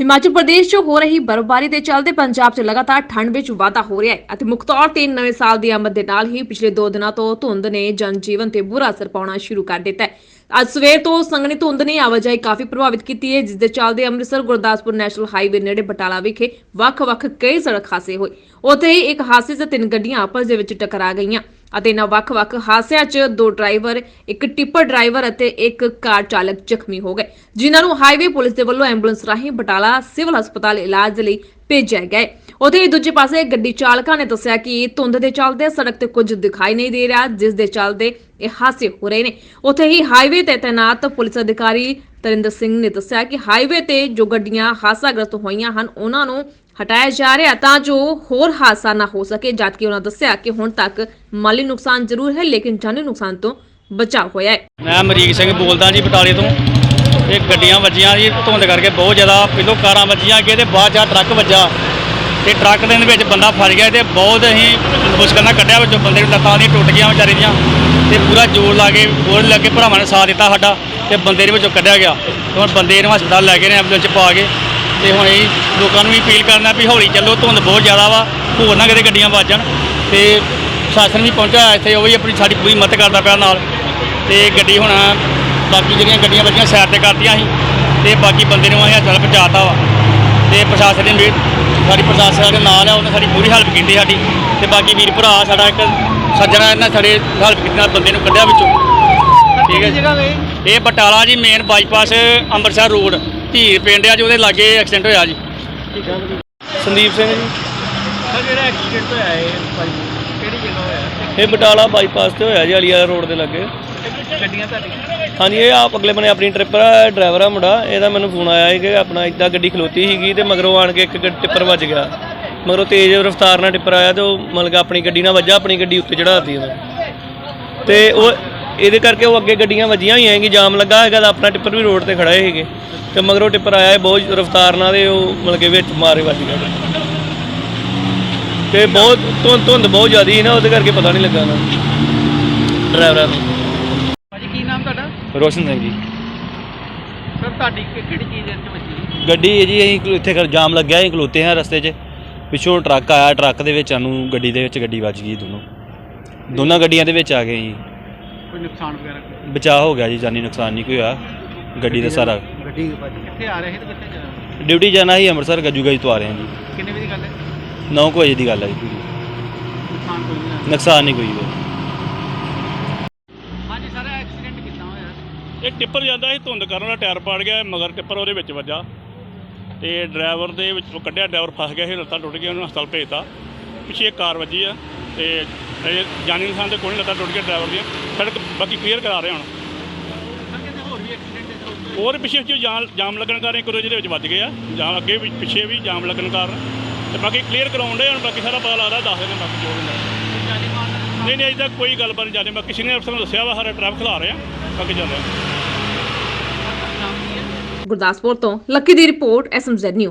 ਹਿਮਾਚਲ ਪ੍ਰਦੇਸ਼ 'ਚ ਹੋ ਰਹੀ ਬਰਫ਼ਬਾਰੀ ਦੇ ਚੱਲਦੇ ਪੰਜਾਬ 'ਚ ਲਗਾਤਾਰ ਠੰਡ ਵਿੱਚ ਵਾਧਾ ਹੋ ਰਿਹਾ ਹੈ ਅਤੇ ਮੁੱਖ ਤੌਰ ਤੇ ਨਵੇਂ ਸਾਲ ਦੀ ਆਮਦ ਦੇ ਨਾਲ ਹੀ ਪਿਛਲੇ 2 ਦਿਨਾਂ ਤੋਂ ਧੁੰਦ ਨੇ ਜਨਜੀਵਨ ਤੇ ਬੁਰਾ ਅਸਰ ਪਾਉਣਾ ਸ਼ੁਰੂ ਕਰ ਦਿੱਤਾ ਹੈ। ਅੱਜ ਸਵੇਰ ਤੋਂ ਸੰਘਣੀ ਧੁੰਦ ਨੇ ਆਵਾਜਾਈ ਕਾਫੀ ਪ੍ਰਭਾਵਿਤ ਕੀਤੀ ਹੈ, ਜਿਸ ਦੇ ਚੱਲਦੇ ਅੰਮ੍ਰਿਤਸਰ, ਗੁਰਦਾਸਪੁਰ, ਨੈਸ਼ਨਲ ਹਾਈਵੇ ਨੇੜੇ ਬਟਾਲਾ ਵਿਖੇ ਵੱਖ-ਵੱਖ ਕਈ ਸੜਕ ਹਾਦਸੇ ਹੋਏ। ਉੱਥੇ ਹੀ ਇੱਕ ਹਾਦਸੇ 'ਚ ਤਿੰਨ ਗੱਡੀਆਂ ਆਪਸ ਦੇ ਵਿੱਚ ਟਕਰਾ ਗਈਆਂ। ਅਤੇ ਇਹਨਾਂ ਵੱਖ-ਵੱਖ ਹਾਦਸਿਆਂ 'ਚ ਦੋ ਡਰਾਈਵਰ, ਇੱਕ ਟਿੱਪਰ ਡਰਾਈਵਰ ਅਤੇ ਇੱਕ ਕਾਰ ਚਾਲਕ ਜ਼ਖਮੀ ਹੋ ਗਏ, ਜਿਨ੍ਹਾਂ ਨੂੰ ਹਾਈਵੇ ਪੁਲਿਸ ਦੇ ਵੱਲੋਂ ਐਂਬੂਲੈਂਸ ਰਾਹੀਂ ਬਟਾਲਾ ਸਿਵਲ ਹਸਪਤਾਲ ਇਲਾਜ ਲਈ ਭੇਜਿਆ ਗਿਆ ਹੈ। ਉੱਥੇ ਹੀ ਦੂਜੇ ਪਾਸੇ ਗੱਡੀ ਚਾਲਕਾਂ ਨੇ ਦੱਸਿਆ ਕਿ ਧੁੰਦ ਦੇ ਚੱਲਦੇ ਸੜਕ ਤੇ ਕੁਝ ਦਿਖਾਈ ਨਹੀਂ ਦੇ ਰਿਹਾ, ਜਿਸ ਦੇ ਚੱਲਦੇ ਇਹ ਹਾਦਸੇ ਹੋ ਰਹੇ ਨੇ। ਉੱਥੇ ਹੀ ਹਾਈਵੇ ਤੇ ਤੈਨਾਤ ਪੁਲਿਸ ਅਧਿਕਾਰੀ ਤਰਿੰਦਰ ਸਿੰਘ ਨੇ ਦੱਸਿਆ ਕਿ ਹਾਈਵੇ ਤੇ ਜੋ ਗੱਡੀਆਂ ਹਾਦਸਾਗ੍ਰਸਤ ਹੋਈਆਂ ਹਨ, ਉਹਨਾਂ ਨੂੰ ਹਟਾਇਆ ਜਾ ਰਿਹਾ ਤਾਂ ਜੋ ਹੋਰ ਹਾਦਸਾ ਨਾ ਹੋ ਸਕੇ ਜਦਕਿ ਉਹਨਾਂ ਦੱਸਿਆ ਕਿ ਹੁਣ ਤੱਕ ਮਾਲੀ ਨੁਕਸਾਨ ਜ਼ਰੂਰ ਹੈ, ਲੇਕਿਨ ਜਾਨੀ ਨੁਕਸਾਨ ਤੋਂ ਬਚਾਅ ਹੋਇਆ ਹੈ। ਮੈਂ ਅਮਰੀਕ ਸਿੰਘ ਬੋਲਦਾ ਜੀ ਬਟਾਲੇ ਤੋਂ। ਇਹ ਗੱਡੀਆਂ ਵੱਜੀਆਂ ਜੀ, ਧੁੰਦ ਕਰਕੇ ਬਹੁਤ ਜ਼ਿਆਦਾ, ਪਹਿਲੋਂ ਕਾਰਾਂ ਵੱਜੀਆਂ ਅੱਗੇ ਤੇ ਬਾਅਦ ਜਾ ਟਰੱਕ ਵੱਜਾ। ਤੇ ਟਰੱਕ ਦੇ ਵਿੱਚ ਬੰਦਾ ਫਸ ਗਿਆ ਤੇ ਬਹੁਤ ਅਸੀਂ ਮੁਸ਼ਕਲ ਨਾਲ ਕੱਢਿਆ ਵਿੱਚੋਂ ਬੰਦੇ ਨੂੰ ਲੱਤਾਂ ਦੀ ਟੁੱਟ ਗਈਆਂ ਵਿਚਾਰੇ ਦੀਆਂ ਤੇ ਪੂਰਾ ਜ਼ੋਰ ਲਾ ਕੇ ਹੋਰ ਲੱਗੇ ਭਰਾਵਾਂ ਨੇ ਸਾਥ ਦਿੱਤਾ ਸਾਡਾ ਤੇ ਬੰਦੇ ਦੇ ਵਿੱਚੋਂ ਕੱਢਿਆ ਗਿਆ। ਤੇ ਹੁਣ ਬੰਦੇ ਨੂੰ ਹਸਪਤਾਲ ਲੈ ਗਏ ਨੇ ਐਂਬੂਲੈਂਸ ਪਾ ਕੇ ਤੇ ਹੁਣ ਇਹ ਲੋਕਾਂ ਨੂੰ ਵੀ ਅਪੀਲ ਕਰਨਾ ਵੀ ਹੌਲੀ ਚੱਲੋ, ਧੁੰਦ ਬਹੁਤ ਜ਼ਿਆਦਾ ਵਾ, ਹੋਰ ਨਾ ਕਿਤੇ ਗੱਡੀਆਂ ਵੱਜਣ। ਤੇ ਸ਼ਾਸਨ ਵੀ ਪਹੁੰਚਿਆ ਇੱਥੇ, ਉਹ ਵੀ ਆਪਣੀ ਸਾਡੀ ਪੂਰੀ ਮਦਦ ਕਰਦਾ ਪਿਆ ਨਾਲ। ਤੇ ਗੱਡੀ ਹੁਣ ਬਾਕੀ ਜਿਹੜੀਆਂ ਗੱਡੀਆਂ ਵੱਜੀਆਂ ਸਾਈਡ ਤੇ ਕਰਤੀਆਂ ਸੀ। ਤੇ ਬਾਕੀ ਬੰਦੇ ਨੂੰ ਅਸੀਂ ਹਸਪਤਾਲ ਪਹੁੰਚਾਤਾ ਵਾ। ਤੇ ਪ੍ਰਸ਼ਾਸਨ ਨੇ ਵੀ ਸਾਡੀ ਪ੍ਰਸ਼ਾਸਨ ਦੇ ਨਾਲ ਆ ਉਹਨੇ ਸਾਡੀ ਪੂਰੀ ਹੈਲਪ ਕੀਤੀ ਸਾਡੀ। ਤੇ ਬਾਕੀ ਵੀਰ ਭਰਾ ਸਾਡਾ ਇੱਕ ਸੱਜਣਾ ਇਹਨਾਂ ਸਾਡੇ ਹੈਲਪ ਕੀਤੀ ਨਾਲ ਬੰਦੇ ਨੂੰ ਕੱਢਿਆ ਵਿੱਚੋਂ। ਠੀਕ ਹੈ ਜਗ੍ਹਾ ਗਏ ਇਹ Batala ji main bypass Amritsar road Dhir ਪਿੰਡ ਆ ਜੀ ਉਹਦੇ ਲਾਗੇ ਐਕਸੀਡੈਂਟ ਹੋਇਆ ਜੀ। ਸੰਦੀਪ ਸਿੰਘ ਜੀ। ਸਰ ਜਿਹੜਾ ਐਕਸੀਡੈਂਟ ਹੋਇਆ ਹੈ ਕਿਹੜੀ ਜਗ੍ਹਾ ਹੋਇਆ? ਇਹ ਬਟਾਲਾ ਬਾਈਪਾਸ ਤੇ ਹੋਇਆ ਜੀ ਅਲੀਆ ਰੋਡ ਦੇ ਲੱਗੇ। ਗੱਡੀਆਂ ਤੁਹਾਡੀਆਂ? ਹਾਂਜੀ, ਇਹ ਆਪ ਅਗਲੇ ਬਨੇ ਆਪਣੀ ਟ੍ਰਿਪਰ ਡਰਾਈਵਰ ਆ ਮੁੰਡਾ, ਇਹਦਾ ਮੈਨੂੰ ਫੋਨ ਆਇਆ ਸੀ ਕਿ ਆਪਣਾ ਇਦਾਂ ਗੱਡੀ ਖਲੋਤੀ ਸੀਗੀ ਤੇ ਮਗਰੋਂ ਆਣ ਕੇ ਇੱਕ ਗੱਡ- ਟਿੱਪਰ ਵੱਜ ਗਿਆ। ਮਗਰੋਂ ਤੇਜ਼ ਰਫ਼ਤਾਰ ਨਾਲ ਟਿੱਪਰ ਆਇਆ ਤੇ ਉਹ ਮਤਲਬ ਕਿ ਆਪਣੀ ਗੱਡੀ ਨਾਲ ਵੱਜਾ, ਆਪਣੀ ਗੱਡੀ ਉੱਤੇ ਚੜਾਤੀ ਉਹਨੇ। ਤੇ ਉਹ ਇਹਦੇ ਕਰਕੇ ਉਹ ਅੱਗੇ ਗੱਡੀਆਂ ਵੱਜੀਆਂ ਹੋਈਆਂ ਹੈਗੀ ਜਾਮ ਲੱਗਾ ਹੈਗਾ ਤਾਂ ਆਪਣਾ ਟਿੱਪਰ ਵੀ ਰੋਡ ਤੇ ਖੜਾ ਸੀਗੇ। ਤੇ ਮਗਰੋਂ ਟਿੱਪਰ ਆਇਆ ਬਹੁਤ ਰਫ਼ਤਾਰ ਨਾਲ ਤੇ ਉਹ ਮਤਲਬ ਕਿ ਵਿੱਚ ਮਾਰੇ ਵੱਜ ਗਿਆ। ਤੇ ਬਹੁਤ ਧੁੰਦ ਧੁੰਦ ਬਹੁਤ ਜ਼ਿਆਦੀ ਸੀ ਨਾ, ਉਹਦੇ ਕਰਕੇ ਪਤਾ ਨਹੀਂ ਲੱਗਾ ਨਾ। ਡਰਾਈਵਰਾਂ ਨੂੰ। ਰੋਸ਼ਨ ਸਿੰਘ ਜੀ। ਸਰ ਤੁਹਾਡੀ ਕਿ- ਕਿਹੜੀ ਚੀਜ਼ ਦੇ ਵਿੱਚ ਵੱਜੀ? ਗੱਡੀ ਹੈ ਜੀ ਅਸੀਂ ਇੱਥੇ ਖੜ- ਜਾਮ ਲੱਗਿਆ ਅਸੀਂ ਖਲੋਤੇ ਹਾਂ ਰਸਤੇ 'ਚ। ਪਿੱਛੋਂ ਟਰੱਕ ਆਇਆ ਟਰੱਕ ਦੇ ਵਿੱਚ ਸਾਨੂੰ ਗੱਡੀ ਦੇ ਵਿੱਚ ਗੱਡੀ ਵੱਜ ਗਈ ਦੋਨੋਂ। ਦੋਨਾਂ ਗੱਡੀਆਂ ਦੇ ਵਿੱਚ ਆ ਗਏ ਜੀ ਕੋਈ ਨੁਕਸਾਨ ਵਗੈਰਾ ਕੋਈ? ਬਚਾਅ ਹੋ ਗਿਆ ਜੀ ਜਾਨੀ ਨੁਕਸਾਨ ਨਹੀਂ ਕੋਈ ਹੋਇਆ। ਗੱਡੀ ਦਾ ਸਾਰਾ। ਗੱਡੀ ਕਿੱਥੇ ਆ ਰਹੇ ਸੀ ਤੇ ਕਿੱਥੇ ਜਾ ਰਹੇ ਸੀ? ਡਿਊਟੀ ਜਾਣਾ ਸੀ ਅੰਮ੍ਰਿਤਸਰ ਗੱਜੂ ਗਜ ਤੋਂ ਆ ਰਹੇ ਹਾਂ ਜੀ। ਕਿੰਨੇ ਵਜੇ ਦੀ ਗੱਲ ਹੈ? 9 ਵਜੇ ਦੀ ਗੱਲ ਹੈ ਜੀ। ਨੁਕਸਾਨ ਕੋਈ ਨਹੀਂ ਹੋਇਆ। ਨੁਕਸਾਨ ਨਹੀਂ ਕੋਈ ਹੋਇਆ ਹਾਂਜੀ ਸਰ ਐਕਸੀਡੈਂਟ ਕਿੱਦਾਂ ਹੋਇਆ ਇਹ ਟਿੱਪਰ ਜਾਂਦਾ ਸੀ ਧੁੰਦ ਕਰਨ ਦਾ ਟਾਇਰ ਪਾੜ ਗਿਆ ਮਗਰ ਟਿੱਪਰ ਉਹਦੇ ਵਿੱਚ ਵੱਜਾ। ਤੇ ਡਰਾਈਵਰ ਦੇ ਵਿੱਚ ਉਹ ਕੱਢਿਆ ਡਰਾਈਵਰ ਫਸ ਗਿਆ ਸੀ ਲੱਤਾਂ ਟੁੱਟ ਗਈਆਂ ਉਹਨੂੰ ਹਸਪਤਾਲ ਭੇਜਤਾ। ਪਿੱਛੇ ਇੱਕ ਕਾਰ ਵੱਜੀ ਆ ਤੇ ਜਾਨੀ ਇਨਸਾਨ ਦੇ ਕੋਈ ਨਹੀਂ ਲੱਤਾਂ ਟੁੱਟ ਗਈਆਂ ਡਰਾਈਵਰ ਦੀਆਂ। ਸੜਕ ਬਾਕੀ ਕਲੀਅਰ ਕਰਾ ਰਹੇ ਹੁਣ। ਹੋਰ ਪਿੱਛੇ ਜੋ ਜਾਮ ਲੱਗਣ ਕਾਰਨ ਇੱਕ ਰੋਜ਼ ਦੇ ਵਿੱਚ ਵੱਜ ਗਏ ਆ। ਜਾਮ ਅੱਗੇ ਵੀ ਪਿੱਛੇ ਵੀ ਜਾਮ ਲੱਗਣ ਕਾਰਨ। ਤੇ ਬਾਕੀ ਕਲੀਅਰ ਕਰਾਉਣ ਦੇ ਹੁਣ ਬਾਕੀ ਸਾਰਾ ਪਤਾ ਲੱਗਦਾ ਦੱਸ ਦੇਣਾ ਬਾਕੀ ਜੋ ਹੁੰਦਾ। ਨਹੀਂ ਨਹੀਂ ਅਜੇ ਤੱਕ ਕੋਈ ਗੱਲਬਾਤ ਨਹੀਂ ਜਾਣੀ। ਬਾਕੀ ਸੀਨੀਅਰ ਅਫਸਰ ਨੂੰ ਦੱਸਿਆ ਵਾ ਸਾਰਾ ਟ੍ਰੈਫਿਕ ਖਿਲਾ ਰਹੇ ਆ। ਬਾਕੀ ਚੱਲ ਰਿਹਾ। ਗੁਰਦਾਸਪੁਰ ਤੋਂ ਲੱਕੀ ਦੀ ਰਿਪੋਰਟ ਐਸਐਮਜ਼ੈਡ ਨਿਊਜ਼।